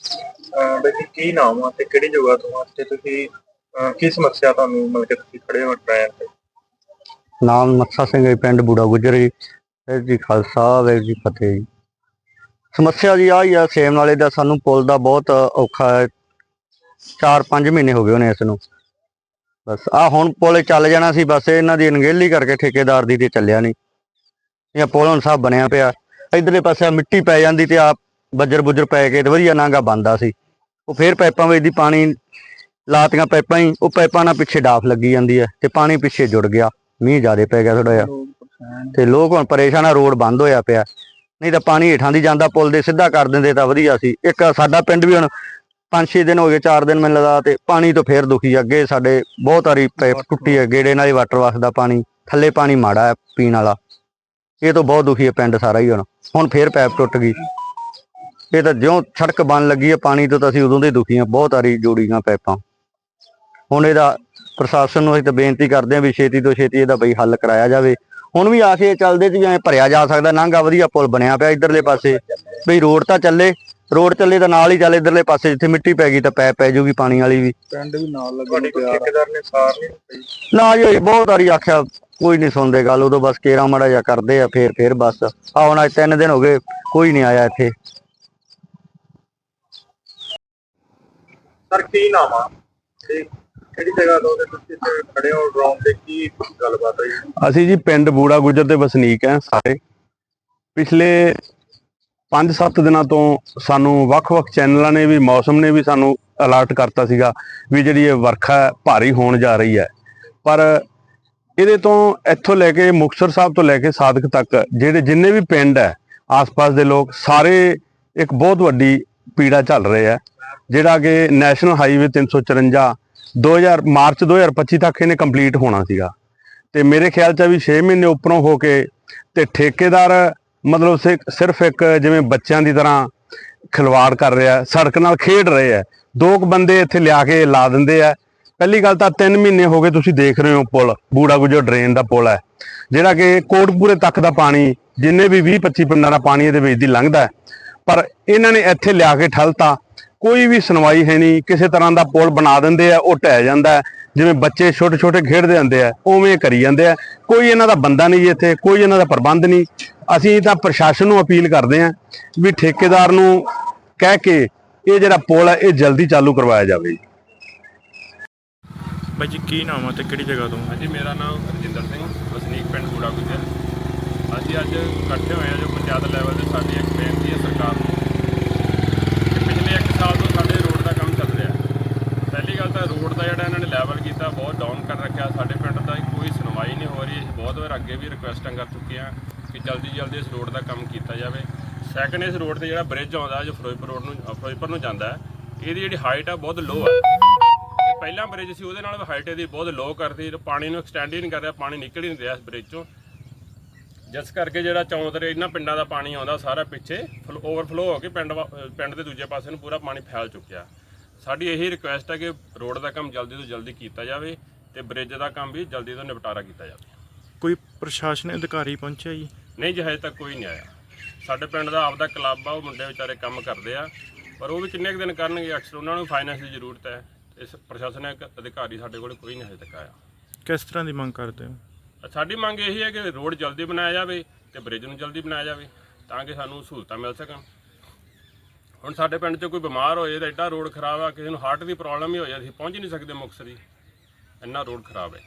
ਅਹ ਬਈ ਜੀ, ਕੀ ਨਾਮ ਆ ਤੇ ਕਿਹੜੀ ਜਗ੍ਹਾ ਤੋਂ ਆ ਤੇ ਤੁਸੀਂ ਅਹ ਕੀ ਸਮੱਸਿਆ ਤੁਹਾਨੂੰ ਮਤਲਬ ਕਿ ਤੁਸੀਂ ਖੜੇ ਹੋ ਟ੍ਰੈਨ ਤੇ? ਨਾਮ ਮੱਥਾ ਸਿੰਘ ਹੈ ਪਿੰਡ ਬੂੜਾ ਗੁਜਰ ਜੀ। ਵਾਹਿਗੁਰੂ ਜੀ ਖਾਲਸਾ ਵਾਹਿਗੁਰੂ ਜੀ ਫਤਿਹ ਜੀ। ਸਮੱਸਿਆ ਜੀ ਆਹੀ ਆ ਸੇਮ ਨਾਲੇ ਦਾ ਸਾਨੂੰ ਪੁਲ ਦਾ ਬਹੁਤ ਔਖਾ ਹੈ। 4-5 ਮਹੀਨੇ ਹੋ ਗਏ ਹੋਣੇ ਇਸ ਨੂੰ। ਬਸ ਆ ਹੁਣ ਪੁਲ ਚੱਲ ਜਾਣਾ ਸੀ ਬਸ ਇਹਨਾਂ ਦੀ ਅਣਗਹਿਲੀ ਕਰਕੇ ਠੇਕੇਦਾਰ ਦੀ ਤੇ ਚੱਲਿਆ ਨਹੀਂ। ਇਹ ਪੁਲ ਹੁਣ ਸਭ ਬਣਿਆ ਪਿਆ। ਇਧਰਲੇ ਪਾਸੇ ਮਿੱਟੀ ਪੈ ਜਾਂਦੀ ਤੇ ਆਪ ਬੱਜਰ ਬੁੱਜਰ ਪੈ ਕੇ ਤੇ ਵਧੀਆ ਨਾਂਗਾ ਬੰਦਾ ਸੀ। ਉਹ ਫੇਰ ਪਾਈਪਾਂ ਵਿੱਚ ਦੀ ਪਾਣੀ ਲਾਤੀਆਂ ਪਾਈਪਾਂ ਹੀ ਉਹ ਪਾਈਪਾਂ ਨਾਲ ਪਿੱਛੇ ਡਾਫ ਲੱਗੀ ਜਾਂਦੀ ਹੈ ਤੇ ਪਾਣੀ ਪਿੱਛੇ ਜੁੜ ਗਿਆ। ਮੀਂਹ ਜ਼ਿਆਦੇ ਪੈ ਗਿਆ ਥੋੜਾ ਜਿਹਾ। ਤੇ ਲੋਕ ਹੁਣ ਪਰੇਸ਼ਾਨ ਆ ਰੋਡ ਬੰਦ ਹੋਇਆ ਪਿਆ। ਨਹੀਂ ਤਾਂ ਪਾਣੀ ਹੇਠਾਂ ਦੀ ਜਾਂਦਾ ਪੁਲ ਦੇ ਸਿੱਧਾ ਕਰ ਦਿੰਦੇ ਤਾਂ ਵਧੀਆ ਸੀ। ਇੱਕ ਸਾਡਾ ਪਿੰਡ ਵੀ ਹੁਣ 5-6 ਦਿਨ ਹੋ ਗਏ 4 ਦਿਨ ਮੈਨੂੰ ਲੱਗਦਾ ਤੇ ਪਾਣੀ ਤੋਂ ਫੇਰ ਦੁਖੀ ਅੱਗੇ ਸਾਡੇ ਬਹੁਤ ਵਾਰੀ ਪਾਈਪ ਟੁੱਟੀ ਹੈ ਗੇੜੇ ਨਾਲ ਹੀ ਵਾਟਰ ਵਸਦਾ ਪਾਣੀ ਥੱਲੇ ਪਾਣੀ ਮਾੜਾ ਹੈ ਪੀਣ ਵਾਲਾ। ਇਹ ਤੋਂ ਬਹੁਤ ਦੁਖੀ ਹੈ ਪਿੰਡ ਸਾਰਾ ਹੀ ਹੁਣ। ਹੁਣ ਫੇਰ ਪਾਈਪ ਟੁੱਟ ਗਈ। ਇਹ ਤਾਂ ਜਿਉਂ ਸੜਕ ਬਣ ਲੱਗੀ ਹੈ ਪਾਣੀ ਤੋਂ ਤਾਂ ਅਸੀਂ ਉਦੋਂ ਦੇ ਦੁਖੀ ਹਾਂ ਬਹੁਤ ਵਾਰੀ ਜੋੜੀਆਂ ਪਾਈਪਾਂ ਹੁਣ ਇਹਦਾ ਪ੍ਰਸ਼ਾਸਨ ਨੂੰ ਅਸੀਂ ਤਾਂ ਬੇਨਤੀ ਕਰਦੇ ਹਾਂ ਵੀ ਛੇਤੀ ਤੋਂ ਛੇਤੀ ਇਹਦਾ ਬਈ ਹੱਲ ਕਰਾਇਆ ਜਾਵੇ। ਹੁਣ ਵੀ ਆ ਕੇ ਚੱਲਦੇ ਤੇ ਐ ਭਰਿਆ ਜਾ ਸਕਦਾ ਨਾਂਗਾ ਵਧੀਆ ਪੁਲ ਬਣਿਆ ਪਿਆ ਇਧਰਲੇ ਪਾਸੇ। ਬਈ ਰੋਡ ਤਾਂ ਚੱਲੇ ਰੋਡ ਚੱਲੇ ਤਾਂ ਨਾਲ ਹੀ ਚੱਲੇ ਇਧਰਲੇ ਪਾਸੇ ਜਿੱਥੇ ਮਿੱਟੀ ਪੈ ਗਈ ਤਾਂ ਪੈ ਪੈ ਜੂਗੀ ਪਾਣੀ ਵਾਲੀ ਵੀ। ਪਿੰਡ ਵੀ ਨਾਲ ਲੱਗੇ ਤੁਹਾਡੀ ਕੋਈ ਠੇਕੇਦਾਰ ਨੇ ਸਾਰ ਨਹੀਂ ਨਾ ਜੀ ਬਹੁਤ ਵਾਰੀ ਆਖਿਆ ਕੋਈ ਨਹੀਂ ਸੁਣਦੇ ਗੱਲ ਉਦੋਂ ਬਸ ਕੇਰਾ ਮਾੜਾ ਜਿਹਾ ਕਰਦੇ ਆ ਫੇਰ ਫੇਰ ਬਸ। ਆ ਹੁਣ ਅੱਜ ਤਿੰਨ ਦਿਨ ਹੋ ਗਏ ਕੋਈ ਨਹੀਂ ਆਇਆ ਇੱਥੇ। ਸਰ, ਕੀ ਨਾਮ ਆ? ਤੇ ਕਿਹੜੀ ਜਗ੍ਹਾ ਤੋਂ ਤੇ ਤੁਸੀਂ ਇੱਥੇ ਖੜੇ ਹੋ ਗਰਾਊਂਡ ਤੇ ਕੀ ਗੱਲਬਾਤ ਹੈ ਅਸੀਂ ਜੀ ਪਿੰਡ ਬੂੜਾ ਗੁਜਰ ਦੇ ਵਸਨੀਕ ਹਾਂ ਸਾਰੇ। ਪਿਛਲੇ 5-7 ਦਿਨਾਂ ਤੋਂ ਸਾਨੂੰ ਵੱਖ-ਵੱਖ ਚੈਨਲਾਂ ਨੇ ਵੀ, ਮੌਸਮ ਨੇ ਵੀ ਸਾਨੂੰ ਅਲਰਟ ਕਰਤਾ ਸੀਗਾ ਵੀ ਜਿਹੜੀ ਇਹ ਵਰਖਾ ਭਾਰੀ ਹੋਣ ਜਾ ਰਹੀ ਹੈ। ਪਰ ਇਹਦੇ ਤੋਂ ਇੱਥੋਂ ਲੈ ਕੇ ਮੁਕਤਸਰ ਸਾਹਿਬ ਤੋਂ ਲੈ ਕੇ ਸਾਦਕ ਤੱਕ ਜਿਹੜੇ ਜਿੰਨੇ ਵੀ ਪਿੰਡ ਹੈ, ਆਸ-ਪਾਸ ਦੇ ਲੋਕ, ਸਾਰੇ ਇੱਕ ਬਹੁਤ ਵੱਡੀ ਪੀੜਾ ਚੱਲ ਰਹੇ ਆ ਜਿਹੜਾ ਕਿ ਨੈਸ਼ਨਲ ਹਾਈਵੇ 354 2000 ਮਾਰਚ 2025 ਤੱਕ ਇਹਨੇ ਕੰਪਲੀਟ ਹੋਣਾ ਸੀਗਾ। ਤੇ ਮੇਰੇ ਖਿਆਲ ਚ ਵੀ 6 ਮਹੀਨੇ ਉੱਪਰੋਂ ਹੋ ਕੇ ਤੇ ਠੇਕੇਦਾਰ ਮਤਲਬ ਸਿ- ਸਿਰਫ ਇੱਕ ਜਿਵੇਂ ਬੱਚਿਆਂ ਦੀ ਤਰ੍ਹਾਂ ਖਿਲਵਾੜ ਕਰ ਰਿਹਾ, ਸੜਕ ਨਾਲ ਖੇਡ ਰਹੇ ਆ। ਦੋ ਕੁ ਬੰਦੇ ਇੱਥੇ ਲਿਆ ਕੇ ਲਾ ਦਿੰਦੇ ਆ। ਪਹਿਲੀ ਗੱਲ ਤਾਂ 3 ਮਹੀਨੇ ਹੋ ਗਏ ਤੁਸੀਂ ਦੇਖ ਰਹੇ ਹੋ ਪੁਲ, ਬੂੜਾ ਗੁਜਰ ਡਰੇਨ ਦਾ ਪੁਲ ਹੈ। ਜਿਹੜਾ ਕਿ ਕੋਟਪੂਰੇ ਤੱਕ ਦਾ ਪਾਣੀ, ਜਿੰਨੇ ਵੀ 20 25 ਪਿੰਡਾਂ ਦਾ ਪਾਣੀ ਇਹਦੇ ਵਿੱਚ ਦੀ ਲੰਘਦਾ ਪਰ ਇਹਨਾਂ ਨੇ ਇੱਥੇ ਲਿਆ ਕੇ ਠਲਤਾ। ਕੋਈ ਵੀ ਸੁਣਵਾਈ ਹੈ ਨਹੀਂ ਕਿਸੇ ਤਰ੍ਹਾਂ ਦਾ ਪੁਲ ਬਣਾ ਦਿੰਦੇ ਆ ਉਹ ਢਹਿ ਜਾਂਦਾ ਹੈ। ਜਿਵੇਂ ਬੱਚੇ ਛੋਟੇ ਛੋਟੇ ਖੇਡਦੇ ਹੁੰਦੇ ਆ ਉਵੇਂ ਕਰੀ ਜਾਂਦੇ ਆ। ਕੋਈ ਇਹਨਾਂ ਦਾ ਬੰਦਾ ਨਹੀਂ ਜੀ ਇੱਥੇ ਕੋਈ ਇਹਨਾਂ ਦਾ ਪ੍ਰਬੰਧ ਨਹੀਂ। ਅਸੀਂ ਤਾਂ ਪ੍ਰਸ਼ਾਸਨ ਨੂੰ ਅਪੀਲ ਕਰਦੇ ਆ ਵੀ ਠੇਕੇਦਾਰ ਨੂੰ ਕਹਿ ਕੇ ਇਹ ਜਿਹੜਾ ਪੁਲ ਹੈ ਇਹ ਜਲਦੀ ਚਾਲੂ ਕਰਵਾਇਆ ਜਾਵੇ ਜੀ। ਬਾਈ ਜੀ ਕੀ ਨਾਮ ਆ ਤੇ ਕਿਹੜੀ ਜਗ੍ਹਾ ਤੋਂ? ਹਾਂਜੀ ਮੇਰਾ ਨਾਮ ਰਜਿੰਦਰ ਸਿੰਘ ਵਸਨੀਕ ਪਿੰਡ ਬੂੜਾ ਗੁਜਰ। ਅਸੀਂ ਅੱਜ ਇਕੱਠੇ ਹੋਏ ਹਾਂ ਜੋ ਪੰਚਾਇਤ ਲੈਵਲ ਤੇ ਸਾਡੀ ਇੱਕ ਹੈ ਸਰਕਾਰ ਨੂੰ ਕਿ ਪਿਛਲੇ 1 ਸਾਲ ਤੋਂ ਸਾਡੇ ਰੋਡ ਦਾ ਕੰਮ ਚੱਲ ਰਿਹਾ ਹੈ। ਪਹਿਲੀ ਗੱਲ ਤਾਂ ਰੋਡ ਦਾ ਜਿਹੜਾ ਇਹਨਾਂ ਨੇ ਲੈਵਲ ਕੀਤਾ ਬਹੁਤ ਡਾਊਨ ਕਰ ਰੱਖਿਆ ਸਾਡੇ ਪਿੰਡ ਦਾ ਕੋਈ ਸੁਣਵਾਈ ਨਹੀਂ ਹੋ ਰਹੀ। ਅਸੀਂ ਬਹੁਤ ਵਾਰ ਅੱਗੇ ਵੀ ਰਿਕੁਐਸਟਾਂ ਕਰ ਚੁੱਕੇ ਹਾਂ ਕਿ ਜਲਦੀ ਜਲਦੀ ਇਸ ਰੋਡ ਦਾ ਕੰਮ ਕੀਤਾ ਜਾਵੇ। ਸੈਕੰਡ ਇਸ ਰੋਡ ਤੇ ਜਿਹੜਾ ਬ੍ਰਿਜ ਆਉਂਦਾ ਜੋ ਫਿਰੋਜ਼ਪੁਰ ਰੋਡ ਨੂੰ ਫਿਰੋਜ਼ਪੁਰ ਨੂੰ ਜਾਂਦਾ ਹੈ, ਇਹਦੀ ਜਿਹੜੀ ਹਾਈਟ ਆ ਬਹੁਤ ਲੋ ਹੈ। ਪਹਿਲਾਂ ਬ੍ਰਿਜ ਸੀ, ਉਹਦੇ ਨਾਲ ਹਾਈਟ ਇਹਦੀ ਬਹੁਤ ਲੋ ਕਰਦੀ ਪਾਣੀ ਨੂੰ ਐਕਸਟੈਂਡ ਹੀ ਨਹੀਂ ਕਰ ਰਿਹਾ, ਪਾਣੀ ਨਿਕਲ ਹੀ ਨਹੀਂ ਰਿਹਾ ਇਸ ਬ੍ਰਿਜ ਚੋਂ। ਜਿਸ ਕਰਕੇ ਜਿਹੜਾ ਚੌਂਤਰੇ ਇਹਨਾਂ ਪਿੰਡਾਂ ਦਾ ਪਾਣੀ ਆਉਂਦਾ, ਸਾਰਾ ਪਿੱਛੇ ਓਵਰਫਲੋ ਹੋ ਕੇ ਪਿੰਡ ਵਾ- ਪਿੰਡ ਦੇ ਦੂਜੇ ਪਾਸੇ ਨੂੰ ਪੂਰਾ ਪਾਣੀ ਫੈਲ ਚੁੱਕਿਆ। ਸਾਡੀ ਇਹੀ ਰਿਕੁਐਸਟ ਹੈ ਕਿ ਰੋਡ ਦਾ ਕੰਮ ਜਲਦੀ ਤੋਂ ਜਲਦੀ ਕੀਤਾ ਜਾਵੇ। ਤੇ ਬ੍ਰਿਜ ਦਾ ਕੰਮ ਵੀ ਜਲਦੀ ਤੋਂ ਨਿਪਟਾਰਾ ਕੀਤਾ ਜਾਵੇ। ਕੋਈ ਪ੍ਰਸ਼ਾਸਨ ਅਧਿਕਾਰੀ ਪਹੁੰਚਿਆ ਜੀ? ਨਹੀਂ ਜੀ ਹਜੇ ਤੱਕ ਕੋਈ ਨਹੀਂ ਆਇਆ। ਸਾਡੇ ਪਿੰਡ ਦਾ ਆਪਦਾ ਕਲੱਬ ਆ ਉਹ ਮੁੰਡੇ ਵਿਚਾਰੇ ਕੰਮ ਕਰਦੇ ਆ। ਪਰ ਉਹ ਵੀ ਕਿੰਨੇ ਕੁ ਦਿਨ ਕਰਨਗੇ ਅਕਸਰ ਉਹਨਾਂ ਨੂੰ ਫਾਈਨੈਂਸ ਦੀ ਜ਼ਰੂਰਤ ਹੈ। ਇਸ ਪ੍ਰਸ਼ਾਸਨਿਕ ਅਧਿਕਾਰੀ ਸਾਡੇ ਕੋਲ ਕੋਈ ਨਹੀਂ ਹਜੇ ਤੱਕ ਆਇਆ। ਕਿਸ ਤਰ੍ਹਾਂ ਦੀ ਮੰਗ ਕਰਦੇ ਹੋ? ਸਾਡੀ ਮੰਗ ਇਹੀ ਹੈ ਕਿ ਰੋਡ ਜਲਦੀ ਬਣਾਇਆ ਜਾਵੇ ਤੇ ਬ੍ਰਿਜ ਨੂੰ ਜਲਦੀ ਬਣਾਇਆ ਜਾਵੇ ਤਾਂ ਕਿ ਸਾਨੂੰ ਸਹੂਲਤਾਂ ਮਿਲ ਸਕਣ। ਹੁਣ ਸਾਡੇ ਪਿੰਡ 'ਚ ਕੋਈ ਬਿਮਾਰ ਹੋਏ ਤਾਂ ਐਡਾ ਰੋਡ ਖਰਾਬ ਆ ਕਿਸੇ ਨੂੰ ਹਾਰਟ ਦੀ ਪ੍ਰੋਬਲਮ ਹੀ ਹੋ ਜਾਂਦੀ ਪਹੁੰਚ ਨਹੀਂ ਸਕਦੇ ਮੁਕਤਸਰ। ਜੀ ਇੰਨਾ ਰੋਡ ਖਰਾਬ ਹੈ।